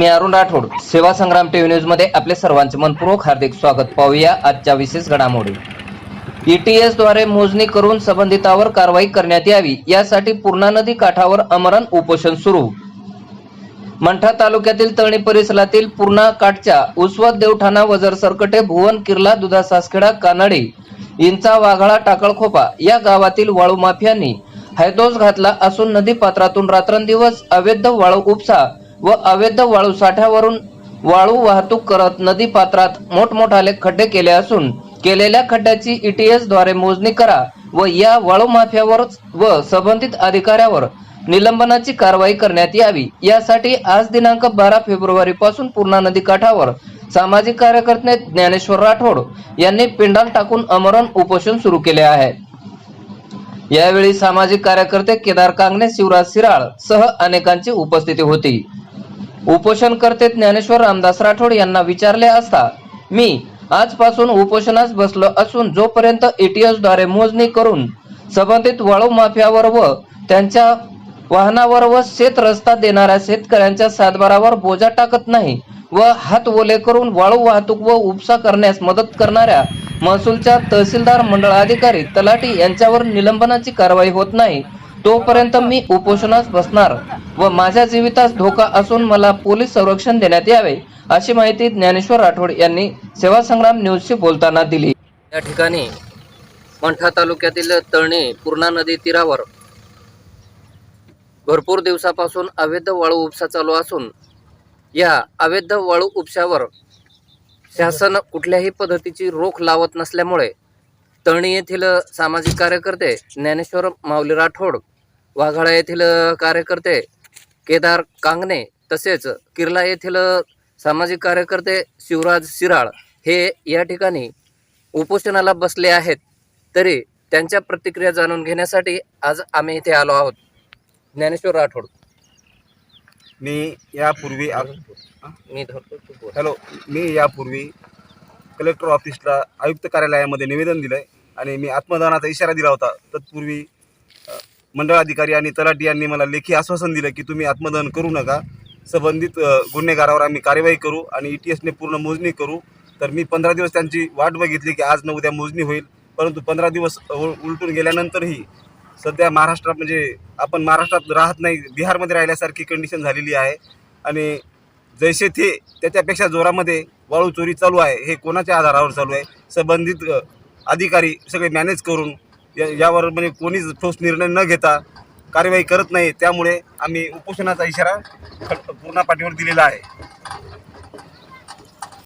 मी अरुण राठोड. सेवा संग्राम टीव्ही न्यूजमध्ये आपले सर्वांचे मनपूर्वक हार्दिक स्वागत. पाहूया आजच्या विशेष घडामोडी. ईटीएसद्वारे मोजणी करून संबंधितावर कारवाई करण्यात यावी यासाठी पूर्णा नदी काठावर अमरण उपोषण सुरू. मंठा तालुक्यातील तळणी परिसरातील पूर्णा काठच्या उस्वत देवठाणा वजर सरकटे भुवन किर्ला दुधा सासखेडा कानडे इंचा वाघाळा टाकळखोपा या गावातील वाळू माफियांनी हैदोस घातला असून नदी पात्रातून रात्रंदिवस अवैध वाळू उपसा व अवैध वाळू साठ्यावरून वाळू वाहतूक करत नदी पात्रात मोठमोठाले खड्डे केले असून केलेल्या खड्ड्याची ईटीएसद्वारे मोजणी करा व या वाळू माफियावर व संबंधित अधिकाऱ्यावर निलंबनाची कारवाई करण्यात यावी. यासाठी आज दिनांक बारा फेब्रुवारी पासून पूर्णा नदी काठावर सामाजिक कार्यकर्ते ज्ञानेश्वर राठोड यांनी पिंडाल टाकून अमरण उपोषण सुरू केले आहे. यावेळी सामाजिक कार्यकर्ते केदार कांगणे शिवराज सिराळ सह अनेकांची उपस्थिती होती. उपोषणकर्ते ज्ञानेश्वर रामदास राठोड यांना विचारले असता मी आजपासून उपोषणास बसलो असून जोपर्यंत एटीएसद्वारे मोजणी करून संबंधित वाळू माफियावर व त्यांच्या वाहनावर व शेत रस्ता देणाऱ्या शेतकऱ्यांच्या सातबारावर बोजा टाकत नाही व हात ओले करून वाळू वाहतूक व उपसा करण्यास मदत करणाऱ्या महसूलच्या तहसीलदार मंडळ अधिकारी तलाठी यांच्यावर निलंबनाची कारवाई होत नाही तोपर्यंत मी उपोषणास बसणार व माझ्या जीवितास धोका असून मला पोलीस संरक्षण देण्यात यावे अशी माहिती ज्ञानेश्वर राठोड यांनी सेवा संग्राम न्यूजशी बोलताना दिली. या ठिकाणी मंठा तालुक्यातील तळणी पूर्णा नदी तीरावर भरपूर दिवसापासून अवैध वाळू उपसा चालू असून या अवैध वाळू उपशावर शासन कुठल्याही पद्धतीची रोख लावत नसल्यामुळे तळणी येथील सामाजिक कार्यकर्ते ज्ञानेश्वर माऊली राठोड वाघाळा येथील कार्यकर्ते केदार कांगणे तसेच किर्ला येथील सामाजिक कार्यकर्ते शिवराज शिराळ हे या ठिकाणी उपोषणाला बसले आहेत. तरी त्यांच्या प्रतिक्रिया जाणून घेण्यासाठी आज आम्ही इथे आलो आहोत. ज्ञानेश्वर राठोड. मी यापूर्वी मी. हॅलो मी यापूर्वी कलेक्टर ऑफिसला आयुक्त कार्यालयामध्ये निवेदन दिलं आहे आणि मी आत्मदानाचा इशारा दिला होता. तत्पूर्वी मंडळाधिकारी आणि तलाठी यांनी मला लेखी आश्वासन दिलं की तुम्ही आत्मदहन करू नका. संबंधित गुन्हेगारावर आम्ही कार्यवाही करू आणि ई टी एसने पूर्ण मोजणी करू. तर मी पंधरा दिवस त्यांची वाट बघितली की आज न उद्या मोजणी होईल. परंतु पंधरा दिवस उलटून गेल्यानंतरही सध्या महाराष्ट्रात म्हणजे आपण महाराष्ट्रात राहत नाही बिहारमध्ये राहिल्यासारखी कंडिशन झालेली आहे. आणि जैसे ते त्याच्यापेक्षा जोरामध्ये वाळू चोरी चालू आहे हे कोणाच्या आधारावर चालू आहे? संबंधित अधिकारी सगळे मॅनेज करून या यावर म्हणजे कोणीच ठोस निर्णय न घेता कार्यवाही करत नाही. त्यामुळे आम्ही उपोषणाचा इशारा पूर्ण पाठीवर दिलेला आहे.